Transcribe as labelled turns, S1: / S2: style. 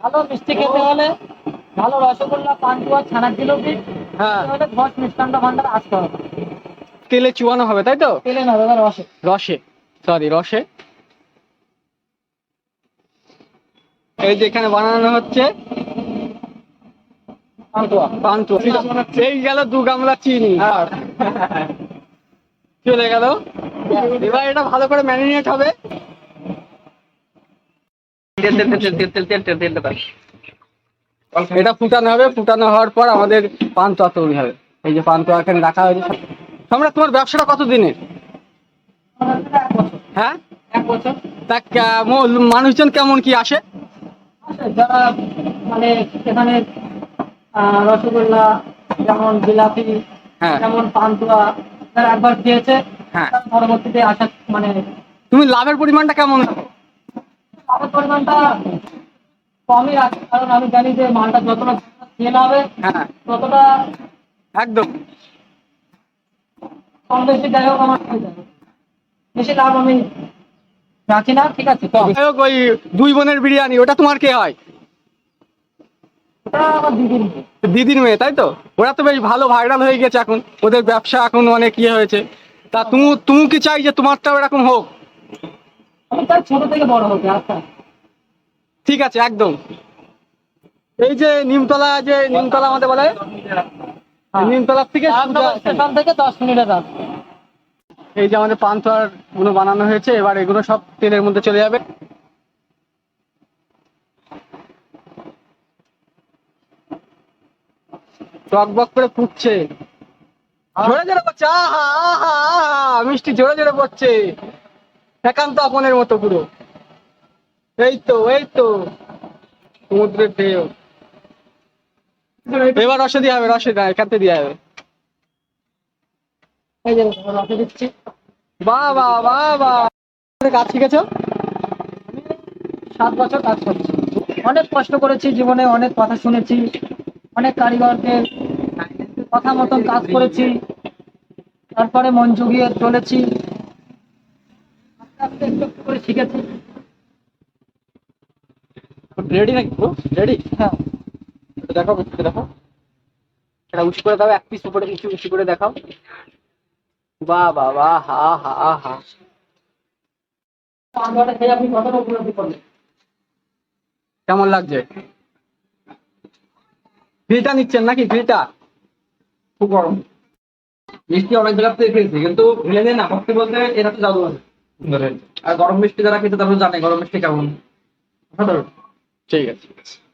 S1: ভালো মিষ্টি খেতে হলে ভালো রসগোল্লা পান্তুয়া ছানার জিলিপি
S2: হ্যাঁ
S1: হলে ঘট মিষ্টান্ন ভান্ডার আসতে হবে।
S2: তেলে চুয়ানো হবে তাই তো?
S1: তেলে না দাদা রসে।
S2: রসে। সরি রসে। এই যে এখানে বানানো হচ্ছে
S1: পান্তুয়া।
S2: পান্তুয়া। এই গেল দু গামলা চিনি। আর চলে গেল। এবার এটা ভালো করে ম্যারিনেট হবে। এটা ফুটানো হবে ফুটানো হওয়ার পর আমাদের পান্তুয়া তৈরি হবে এই যে পান্তুয়া এখানে রাখা হয়েছে সম্রাট তোমার ব্যবসাটা কত দিনের হ্যাঁ
S1: এক বছর
S2: তা মানুষজন কেমন কি আসে
S1: যারা মানে এখানে আহ, রসগোল্লা যেমন জিলাপি
S2: হ্যাঁ
S1: যেমন পান্তুয়া যারা একবার খেয়েছে
S2: হ্যাঁ
S1: পরবর্তীতে আসা মানে
S2: তুমি লাভের পরিমাণটা কেমন রাখো?
S1: পরিমাণটা কমই আছে কারণ আমি জানি যে মালটা যতটা সেল হবে
S2: হ্যাঁ।
S1: ততটা
S2: একদম।
S1: কম বেশি যাই হোক আমার বেশি লাভ আমি রাখি না ঠিক আছে
S2: হোক, ওই দুই বোনের বিরিয়ানি ওটা তোমার কে হয়?
S1: দিদির মেয়ে।
S2: তাই তো? ওরা তো বেশ ভালো ভাইরাল হয়ে গেছে এখন। ওদের ব্যবসা এখন অনেক ইয়ে হয়েছে। তা তুমি তুমি কি চাই যে তোমারটাও এরকম হোক?
S1: আমি তার ছোট থেকে বড় আস্তে আস্তে।
S2: ঠিক আছে একদম। এই যে নিমতলা যে নিমতলা আমাদের বলে নিমতলার থেকে
S1: স্টেশন থেকে দশ মিনিটের রাস্তা
S2: এই যে আমাদের পান্তারগুলো বানানো হয়েছে এবার এগুলো সব তেলের মধ্যে চলে যাবে। টক বক করে ফুটছে। জোরে জোরে পড়ছে আহা আহা আহা মিষ্টি জোরে জোরে পড়ছে একান্ত আপনের মতো পুরো। এই তো এই তো সমুদ্রের ঢেউ। এবার রসে দিয়ে হবে রসে দেয় থেকে দিয়ে হবে বাহ বাহ কাজ শিখেছো?
S1: সাত বছর কাজ করছি। অনেক কষ্ট করেছি জীবনে অনেক কথা শুনেছি। অনেক কারিগরদের কথা মতন কাজ করেছি। তারপরে মন জুগিয়ে চলেছি। আস্তে আস্তে একটু করে শিখেছি।
S2: রেডি নাকি রেডি
S1: হ্যাঁ।
S2: দেখো একটু দেখো এটা উঁচু করে দাও এক পিস উপরে উঁচু উঁচু করে দেখাও। বাহ বাহ বাহ হা হা হা। কেমন লাগছে? গ্রিলটা নিচ্ছেন নাকি? গ্রিলটা
S3: খুব গরম। মিষ্টি অনেক জায়গা থেকে খেয়েছি কিন্তু ভুলে না সত্যি বলতে এরা তো জাদু আছে। আর গরম মিষ্টি যারা খেতে তারা জানে গরম মিষ্টি কেমন। অসাধারণ
S2: ঠিক আছে